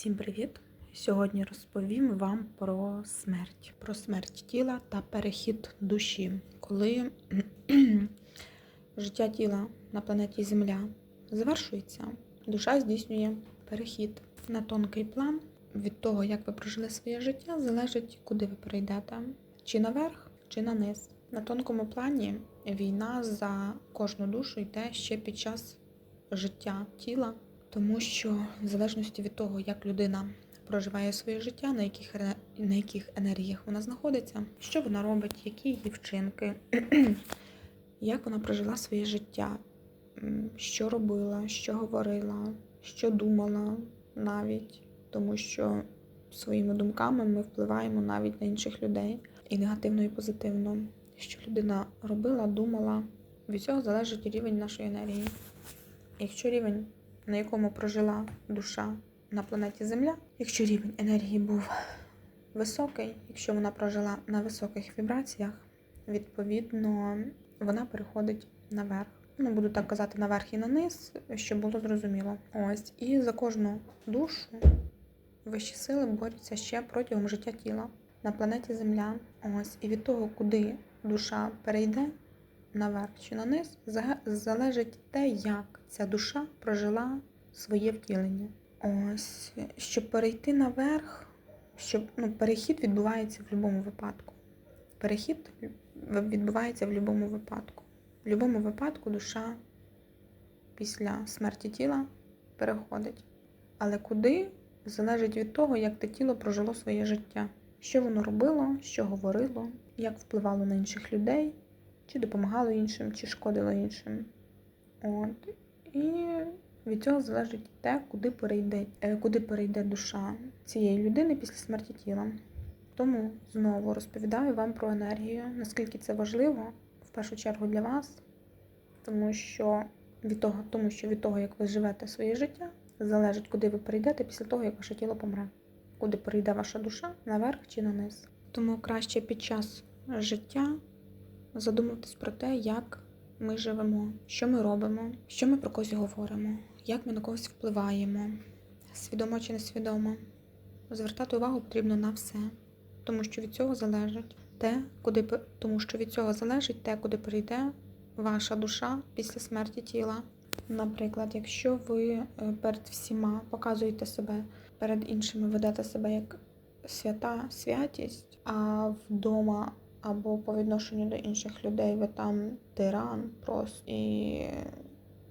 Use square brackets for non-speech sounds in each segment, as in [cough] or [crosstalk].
Всім привіт! Сьогодні розповім вам про смерть, про смерть тіла та перехід душі. Коли [clears throat] життя тіла на планеті Земля завершується, душа здійснює перехід на тонкий план. Від того, як ви прожили своє життя, залежить, куди ви перейдете, чи наверх, чи на низ. На тонкому плані війна за кожну душу йде ще під час життя тіла, тому що в залежності від того, як людина проживає своє життя, на яких на яких енергіях вона знаходиться, що вона робить, які її вчинки, [clears throat] як вона прожила своє життя, що робила, що говорила, що думала навіть, тому що своїми думками ми впливаємо навіть на інших людей і негативно, і позитивно. Що людина робила, думала, від цього залежить рівень нашої енергії. Якщо рівень, на якому прожила душа на планеті Земля, якщо рівень енергії був високий, якщо вона прожила на високих вібраціях, відповідно вона переходить наверх. Ну, буду так казати, наверх і на низ, щоб було зрозуміло. Ось. І за кожну душу вищі сили борються ще протягом життя тіла на планеті Земля. Ось. І від того, куди душа перейде, наверх чи на низ, залежить те, як ця душа прожила своє втілення. Ось, щоб перейти наверх, щоб ну, перехід відбувається в будь-якому випадку. Перехід відбувається в будь-якому випадку. В будь-якому випадку душа після смерті тіла переходить. Але куди залежить від того, як те тіло прожило своє життя, що воно робило, що говорило, як впливало на інших людей, чи допомагало іншим, чи шкодило іншим. От. І від цього залежить те, куди перейде, е, куди перейде душа цієї людини після смерті тіла. Тому знову розповідаю вам про енергію, наскільки це важливо, в першу чергу для вас, тому що від того, тому що від того, як ви живете своє життя, залежить, куди ви перейдете після того, як ваше тіло помре, куди перейде ваша душа, наверх чи на низ. Тому краще під час життя задуматись про те, як ми живемо, що ми робимо, що ми про когось говоримо, як ми на когось впливаємо, свідомо чи несвідомо. Звертати увагу потрібно на все, тому що від цього залежить те, куди тому що від цього залежить те, куди прийде ваша душа після смерті тіла. Наприклад, якщо ви е, перед всіма показуєте себе перед іншими, ведете себе як свята святість, а вдома або по відношенню до інших людей ви там тиран просто і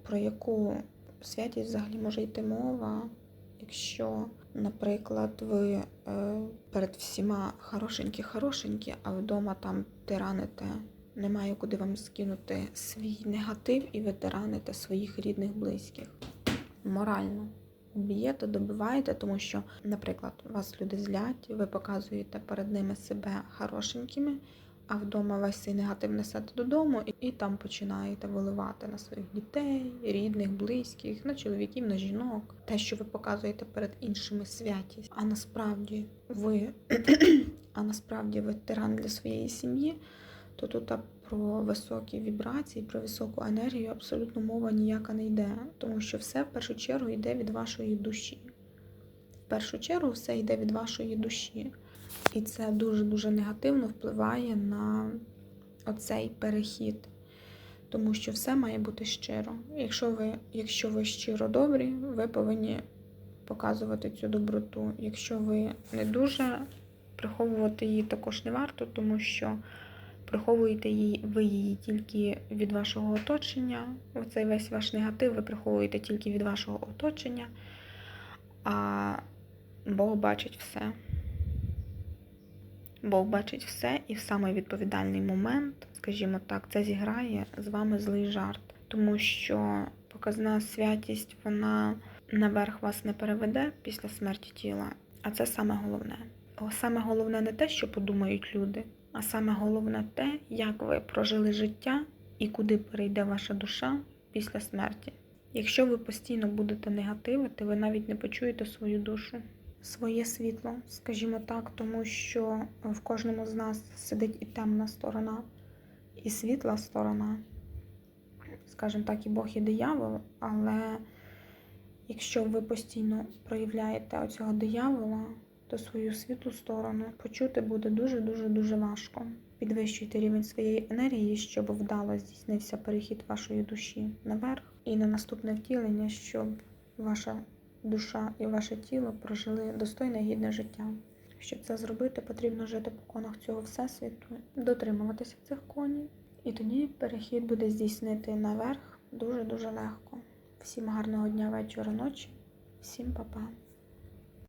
про яку святість взагалі може йти мова, якщо, наприклад, ви е, перед всіма хорошенькі-хорошенькі, а вдома там тираните, немає куди вам скинути свій негатив і ви тираните своїх рідних близьких. Морально б'єте, добиваєте, тому що, наприклад, вас люди злять, ви показуєте перед ними себе хорошенькими, а вдома весь цей негатив несете додому і, і там починаєте виливати на своїх дітей, рідних, близьких, на чоловіків, на жінок. Те, що ви показуєте перед іншими святість. А насправді ви, [clears throat] а насправді ви тиран для своєї сім'ї, то тут а, про високі вібрації, про високу енергію абсолютно мова ніяка не йде, тому що все в першу чергу йде від вашої душі. В першу чергу все йде від вашої душі. І це дуже-дуже негативно впливає на оцей перехід. Тому що все має бути щиро. Якщо ви, якщо ви щиро добрі, ви повинні показувати цю доброту. Якщо ви не дуже, приховувати її також не варто, тому що приховуєте її, ви її тільки від вашого оточення. Оцей весь ваш негатив ви приховуєте тільки від вашого оточення, а Бог бачить все. Бог бачить все, і в самий відповідальний момент, скажімо так, це зіграє з вами злий жарт, тому що показна святість вона наверх вас не переведе після смерті тіла, а це саме головне. Саме головне не те, що подумають люди, а саме головне те, як ви прожили життя і куди перейде ваша душа після смерті. Якщо ви постійно будете негативити, ви навіть не почуєте свою душу своє світло, скажімо так, тому що в кожному з нас сидить і темна сторона, і світла сторона. Скажімо так, і Бог, і диявол, але Якщо ви постійно проявляєте оцього диявола, то свою світлу сторону почути буде дуже-дуже дуже важко. Підвищуйте рівень своєї енергії, щоб вдало здійснився перехід вашої душі наверх і на наступне втілення, щоб ваша душа і ваше тіло прожили достойне гідне життя. Щоб це зробити, потрібно жити по конах цього всесвіту, дотримуватися цих конів, і тоді перехід буде здійснити наверх дуже-дуже легко. Всім гарного дня, вечора, ночі, всім па-па.